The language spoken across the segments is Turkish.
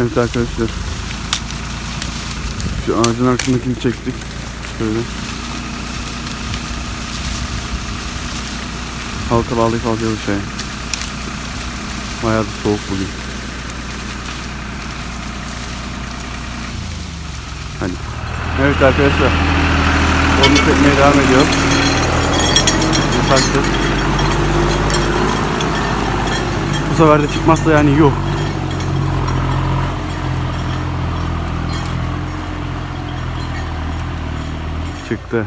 Evet arkadaşlar. Şu ağacın arkasındakini çektik. Şöyle. Halka bağlayıp alacağız şey. Bayağı da soğuk bugün. Hadi. Evet arkadaşlar. Onu çekmeye devam ediyor. Yasaktır. Bu sefer de çıkmazsa yani yuh. Çıktı.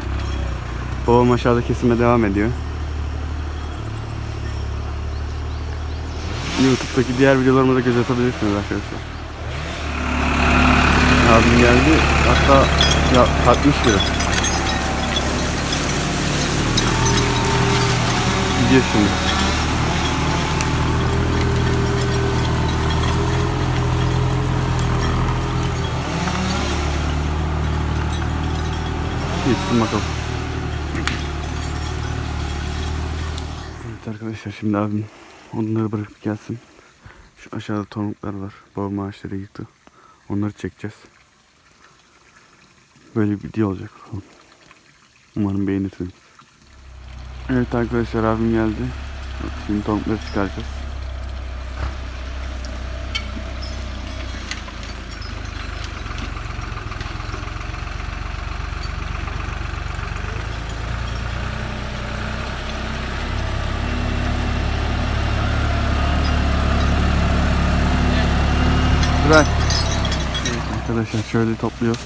Babam aşağıda kesime devam ediyor. YouTube'daki diğer videolarımı da göz atabilirsiniz arkadaşlar. Abim geldi. Hatta ya kalkmış bile. Gidiyor şimdi. Gitsin bakalım. Evet arkadaşlar şimdi abim onları bırakıp gelsin. Şu aşağıda tomruklar var. Babam ağaçları yıktı. Onları çekeceğiz. Böyle bir video olacak. Umarım beğenirsiniz. Evet arkadaşlar abim geldi. Şimdi tomrukları çıkaracağız. Bırak. Evet arkadaşlar şöyle topluyoruz.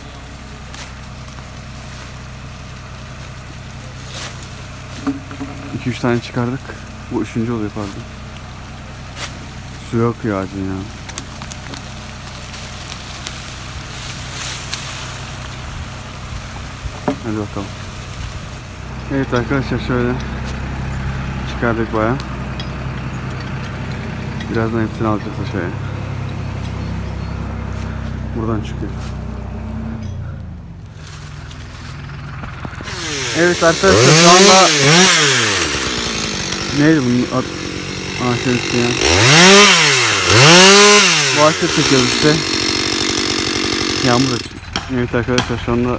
İki üç tane çıkardık. Bu üçüncü oluyor pardon. Su yok ya ağacın ya. Hadi bakalım. Evet arkadaşlar şöyle çıkardık baya. Birazdan hepsini alacağız aşağıya. Buradan çıkıyor. Evet arkadaşlar şu anda Neydi bunun ad... Üstü ya. Bu ağaçları çekiyoruz işte. Yağmur çi- Evet arkadaşlar şu anda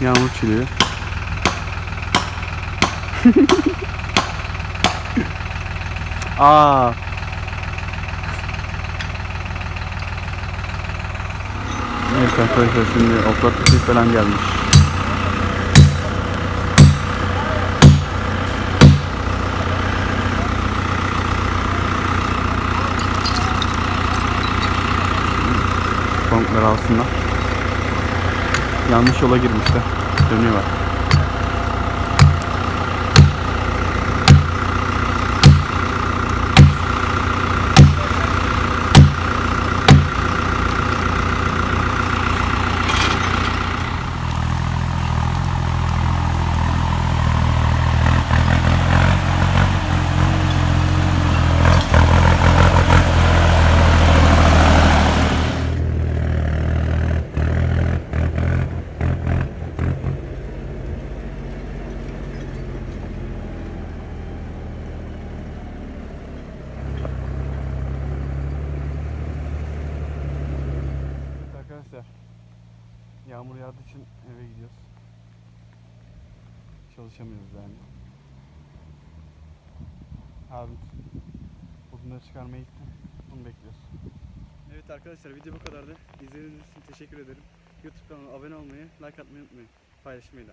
Yağmur çiliyor Aa arkadaşlar şimdi oklar tüpü falan gelmiş. Bankları alsınlar. Yanlış yola girmişler. Dönüyorlar. Evet arkadaşlar. Yağmur yağdığı için eve gidiyoruz. Çalışamıyoruz yani. Abim odunları çıkarmaya gitti. Onu bekliyoruz. Evet arkadaşlar video bu kadardı. İzlediğiniz için teşekkür ederim. YouTube kanalıma abone olmayı, like atmayı unutmayın. Paylaşmayı da.